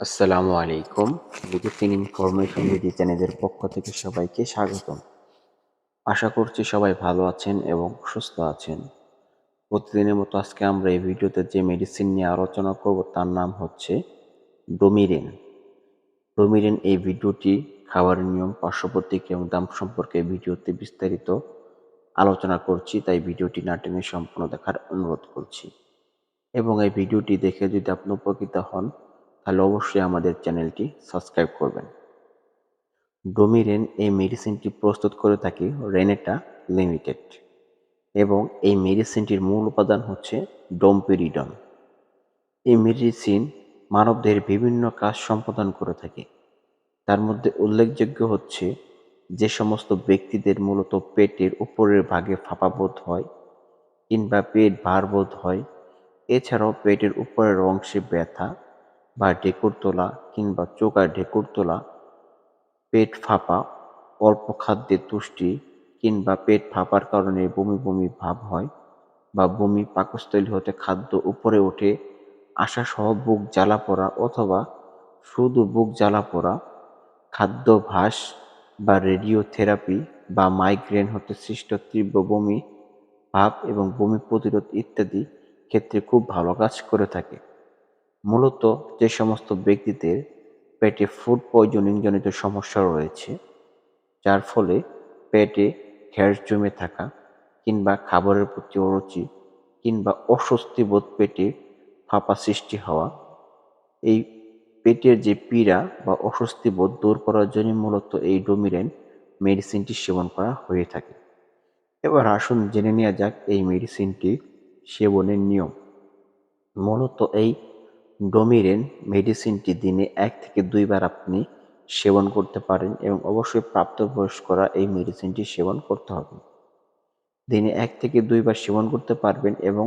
আসসালামু আলাইকুম। Medicine information BD চ্যানেলের পক্ষ থেকে সবাইকে স্বাগতম। আশা করছি সবাই ভালো আছেন এবং সুস্থ আছেন। প্রতিদিনের মতো আজকে আমরা এই ভিডিওতে যে মেডিসিন নিয়ে আলোচনা করব তার নাম হচ্ছে ডোমিরেন ডোমিরেন এই ভিডিওটি খাবারের নিয়ম, পার্শ্বপ্রতিক্রিয়া এবং দাম সম্পর্কে ভিডিওতে বিস্তারিত আলোচনা করছি, তাই ভিডিওটি না টেনে সম্পূর্ণ দেখার অনুরোধ করছি। এবং এই ভিডিওটি দেখে যদি আপনি উপকৃত হন তাহলে অবশ্যই আমাদের চ্যানেলটি সাবস্ক্রাইব করবেন। ডোমিরেন এই মেডিসিনটি প্রস্তুত করে থাকে রেনেটা লিমিটেড এবং এই মেডিসিনটির মূল উপাদান হচ্ছে ডোমপেরিডন। এই মেডিসিন মানবদের বিভিন্ন কাজ সম্পাদন করে থাকে। তার মধ্যে উল্লেখযোগ্য হচ্ছে যে সমস্ত ব্যক্তিদের মূলত পেটের উপরের ভাগে ফাঁপাবোধ হয় কিংবা পেট ভারবোধ হয়। এছাড়াও পেটের উপরের অংশে ব্যথা বা ঢেকুর তোলা কিংবা চোখা ঢেকুর তোলা, পেট ফাঁপা, অল্প খাদ্যের তুষ্টি কিংবা পেট ফাঁপার কারণে বমি বমি ভাব হয় বা বমি পাকস্থলী হতে খাদ্য উপরে ওঠে আসা সহ বুক জ্বালা পড়া অথবা শুধু বুক জ্বালা পড়া খাদ্যভাস বা রেডিওথেরাপি বা মাইগ্রেন হতে সৃষ্ট তীব্র বমি, ভাব এবং বমি প্রতিরোধ ইত্যাদি ক্ষেত্রে খুব ভালো কাজ করে থাকে। মূলত যে সমস্ত ব্যক্তিদের পেটে ফুড পয়জনিং জনিত সমস্যা রয়েছে, যার ফলে পেটে গ্যাস জমে থাকা কিংবা খাবারের প্রতি অরুচি কিংবা অস্বস্তি বোধ পেটে ফাঁপা সৃষ্টি হওয়া, এই পেটের যে পীড়া বা অস্বস্তি বোধ দূর করার জন্য মূলত এই ডোমিরেন মেডিসিনটি সেবন করা হয়ে থাকে। এবার আসুন জেনে নেওয়া যাক এই মেডিসিনটি সেবনের নিয়ম। মূলত এই ডোমিরেন মেডিসিনটি দিনে এক থেকে দুইবার আপনি সেবন করতে পারেন এবং অবশ্যই প্রাপ্তবয়স্করা এই মেডিসিনটি সেবন করতে হবে। দিনে এক থেকে দুইবার সেবন করতে পারবেন এবং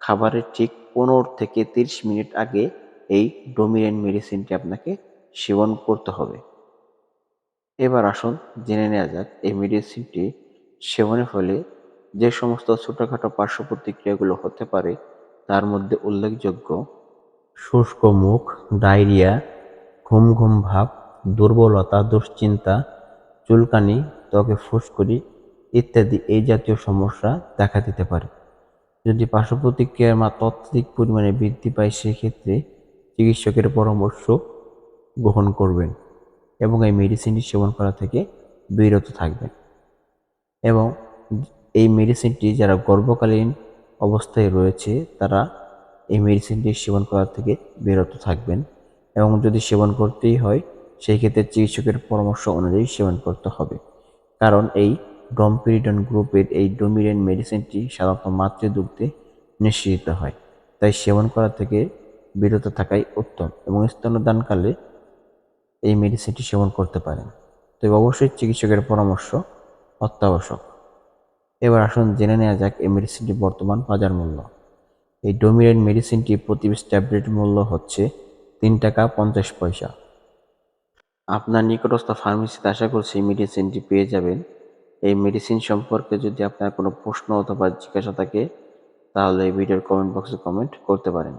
খাবারের ঠিক পনেরো থেকে তিরিশ মিনিট আগে এই ডোমিরেন মেডিসিনটি আপনাকে সেবন করতে হবে। এবার আসুন জেনে নেওয়া যাক এই মেডিসিনটি সেবনের ফলে যে সমস্ত ছোটোখাটো পার্শ্ব প্রতিক্রিয়াগুলো হতে পারে তার মধ্যে উল্লেখযোগ্য শুষ্ক মুখ, ডায়রিয়া ঘুম ঘুম ভাব, দুর্বলতা, দুশ্চিন্তা, চুলকানি, ত্বকে ফুসকুড়ি ইত্যাদি এই জাতীয় সমস্যা দেখা দিতে পারে। যদি পার্শ্ব প্রতিক্রিয়ার মা তৎক্ষণিক পরিমাণে বৃদ্ধি পায়, সেক্ষেত্রে চিকিৎসকের পরামর্শ গ্রহণ করবেন এবং এই মেডিসিনটি সেবন করা থেকে বিরত থাকবেন। এবং এই মেডিসিনটি যারা গর্ভকালীন অবস্থায় রয়েছে, তারা এই মেডিসিনটি সেবন করা থেকে বিরত থাকবেন এবং যদি সেবন করতেই হয় সেই ক্ষেত্রে চিকিৎসকের পরামর্শ অনুযায়ী সেবন করতে হবে। কারণ এই ডমপিরিডন গ্রুপের এই ডোমিরেন মেডিসিনটি সাধারণত মাতৃদুগ্ধে নিঃসৃত হয়। তাই সেবন করা থেকে বিরত থাকাই উত্তম এবং স্তনদানকালে এই মেডিসিনটি সেবন করতে পারেন। তবে অবশ্যই চিকিৎসকের পরামর্শ অত্যাবশ্যক। এবার আসুন জেনে নেওয়া যাক এই মেডিসিনটি বর্তমান বাজার মূল্য। এই ডোমিরেন মেডিসিনটি প্রতি ট্যাবলেট মূল্য হচ্ছে তিন টাকা পঞ্চাশ পয়সা। আপনার নিকটস্থ ফার্মেসিতে আশা করছি এই মেডিসিনটি পেয়ে যাবেন। এই মেডিসিন সম্পর্কে যদি আপনার কোনো প্রশ্ন অথবা জিজ্ঞাসা থাকে, তাহলে এই ভিডিওর কমেন্ট বক্সে কমেন্ট করতে পারেন।